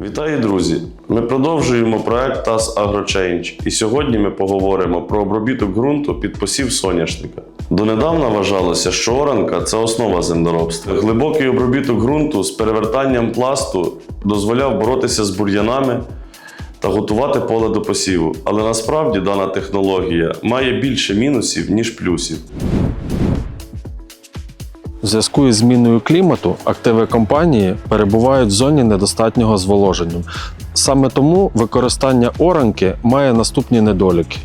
Вітаю, друзі! Ми продовжуємо проект TAS AgroChange і сьогодні ми поговоримо про обробіток ґрунту під посів соняшника. Донедавна вважалося, що оранка це основа землеробства. Глибокий обробіток ґрунту з перевертанням пласту дозволяв боротися з бур'янами та готувати поле до посіву. Але насправді дана технологія має більше мінусів, ніж плюсів. Зв'язку із зміною клімату активи компанії перебувають в зоні недостатнього зволоження. Саме тому використання оранки має наступні недоліки.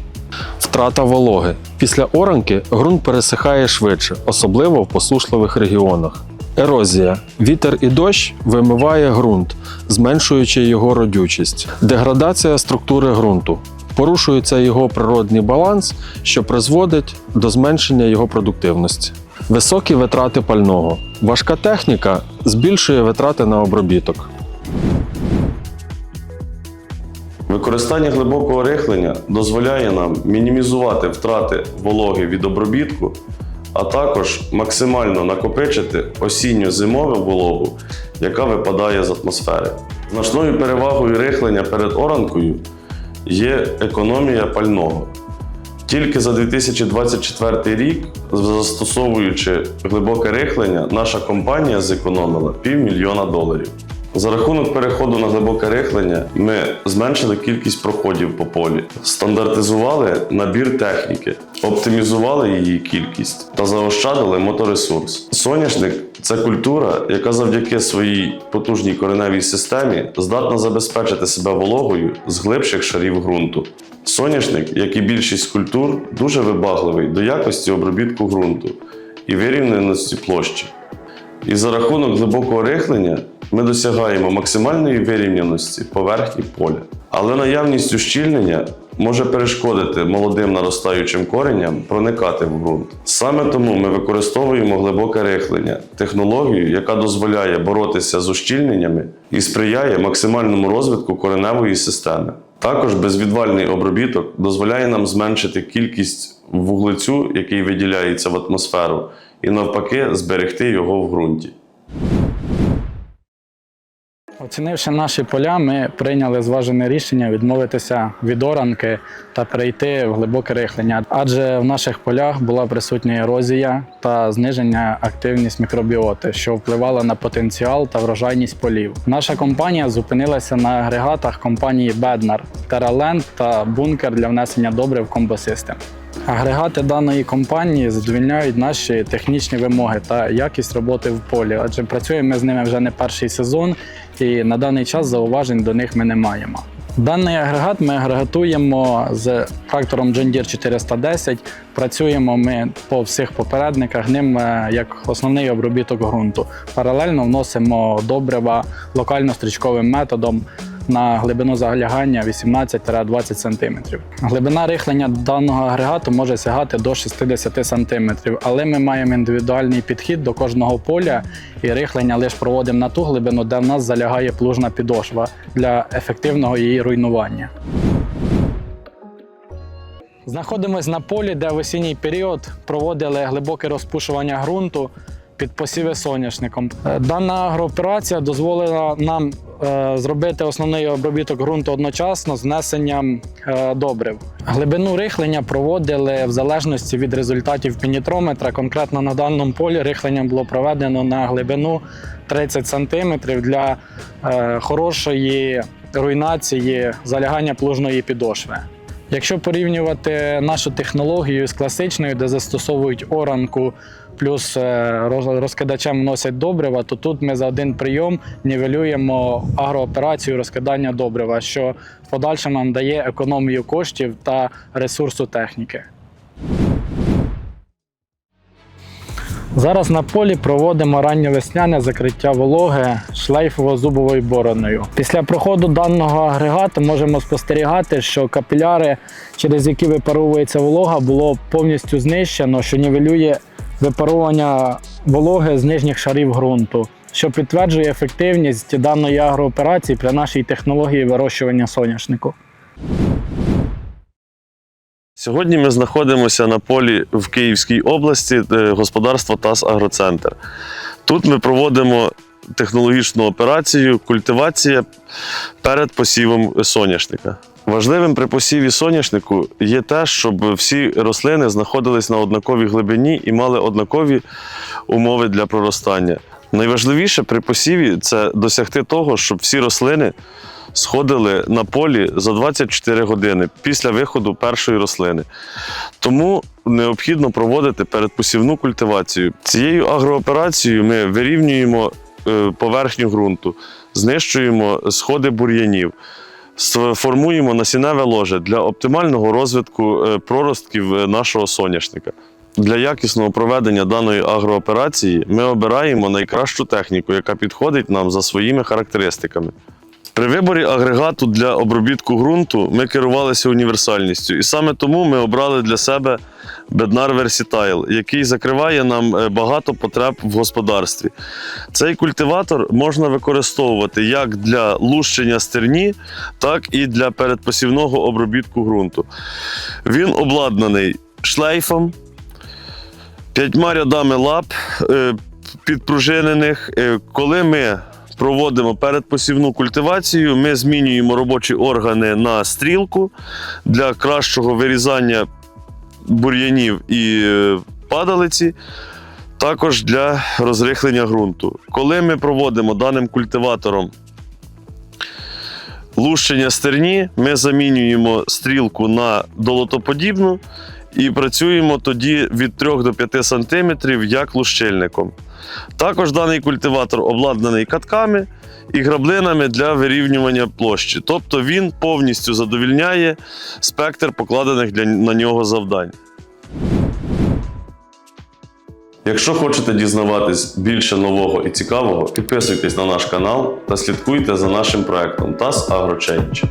Втрата вологи. Після оранки ґрунт пересихає швидше, особливо в посушливих регіонах. Ерозія. Вітер і дощ вимиває ґрунт, зменшуючи його родючість. Деградація структури ґрунту. Порушується його природний баланс, що призводить до зменшення його продуктивності. Високі витрати пального. Важка техніка збільшує витрати на обробіток. Використання глибокого рихлення дозволяє нам мінімізувати втрати вологи від обробітку, а також максимально накопичити осінньо-зимову вологу, яка випадає з атмосфери. Значною перевагою рихлення перед оранкою є економія пального. Тільки за 2024 рік, застосовуючи глибоке рихлення, наша компанія зекономила півмільйона доларів. За рахунок переходу на глибоке рихлення ми зменшили кількість проходів по полі, стандартизували набір техніки, оптимізували її кількість та заощадили моторесурс. Соняшник це культура, яка завдяки своїй потужній кореневій системі здатна забезпечити себе вологою з глибших шарів ґрунту. Соняшник, як і більшість культур, дуже вибагливий до якості обробітку ґрунту і вирівненості площі. І за рахунок глибокого рихлення ми досягаємо максимальної вирівняності поверхні поля. Але наявність ущільнення може перешкодити молодим наростаючим коренням проникати в ґрунт. Саме тому ми використовуємо глибоке рихлення, технологію, яка дозволяє боротися з ущільненнями і сприяє максимальному розвитку кореневої системи. Також безвідвальний обробіток дозволяє нам зменшити кількість вуглецю, який виділяється в атмосферу, і навпаки зберегти його в ґрунті. Оцінивши наші поля, ми прийняли зважене рішення відмовитися від оранки та перейти в глибоке рихлення, адже в наших полях була присутня ерозія та зниження активність мікробіоти, що впливало на потенціал та врожайність полів. Наша компанія зупинилася на агрегатах компанії Беднар, Terraland та бункер для внесення добрив в комбосистем. Агрегати даної компанії задовільняють наші технічні вимоги та якість роботи в полі, адже працюємо ми з ними вже не перший сезон, і на даний час зауважень до них ми не маємо. Даний агрегат ми агрегатуємо з трактором John Deere 410. Працюємо ми по всіх попередниках ним е, як основний обробіток ґрунту. Паралельно вносимо добрива локально-стрічковим методом на глибину залягання 18-20 см. Глибина рихлення даного агрегату може сягати до 60 см, але ми маємо індивідуальний підхід до кожного поля і рихлення лише проводимо на ту глибину, де в нас залягає плужна підошва для ефективного її руйнування. Знаходимось на полі, де в осінній період проводили глибоке розпушування ґрунту під посіви соняшником. Е, Дана агрооперація дозволила нам е, зробити основний обробіток ґрунту одночасно з внесенням е, добрив. Глибину рихлення проводили в залежності від результатів пінітрометра. Конкретно на даному полі рихлення було проведено на глибину 30 см для хорошої руйнації залягання плужної підошви. Якщо порівнювати нашу технологію з класичною, де застосовують оранку плюс е, розкидачем вносять добрива, то тут ми за один прийом нівелюємо агрооперацію розкидання добрива, що в подальшому нам дає економію коштів та ресурсу техніки. Зараз на полі проводимо ранньовесняне закриття вологи шлейфово-зубовою бороною. Після проходу даного агрегату можемо спостерігати, що капіляри, через які випаровується волога, було повністю знищено, що нівелює випаровування вологи з нижніх шарів ґрунту, що підтверджує ефективність даної агрооперації при нашій технології вирощування соняшнику. Сьогодні ми знаходимося на полі в Київській області е, господарства ТАС Агроцентр. Тут ми проводимо технологічну операцію культивація перед посівом соняшника. Важливим при посіві соняшнику є те, щоб всі рослини знаходились на однаковій глибині і мали однакові умови для проростання. Найважливіше при посіві це досягти того, щоб всі рослини сходили на полі за 24 години після виходу першої рослини. Тому необхідно проводити передпосівну культивацію. Цією агрооперацією ми вирівнюємо е, поверхню ґрунту, знищуємо сходи бур'янів, формуємо насінневе ложе для оптимального розвитку е, проростків е, нашого соняшника. Для якісного проведення даної агрооперації ми обираємо найкращу техніку, яка підходить нам за своїми характеристиками. При виборі агрегату для обробітку ґрунту ми керувалися універсальністю, і саме тому ми обрали для себе Bednar Versatile, який закриває нам е, багато потреб в господарстві. Цей культиватор можна використовувати як для лущення стерні, так і для передпосівного обробітку ґрунту. Він обладнаний шлейфом, п'ятьма рядами лап е, підпружинених. Е, Коли ми проводимо передпосівну культивацію, ми змінюємо робочі органи на стрілку для кращого вирізання бур'янів і е, падалиці. Також для розрихлення ґрунту. Коли ми проводимо даним культиватором лущення стерні, ми замінюємо стрілку на долотоподібну і працюємо тоді від 3 до 5 см як лущильником. Також даний культиватор обладнаний катками і граблинами для вирівнювання площі. Тобто він повністю задовільняє спектр покладених для, на нього завдань. Якщо хочете дізнаватись більше нового і цікавого, підписуйтесь на наш канал та слідкуйте за нашим проектом TAS AgroChange.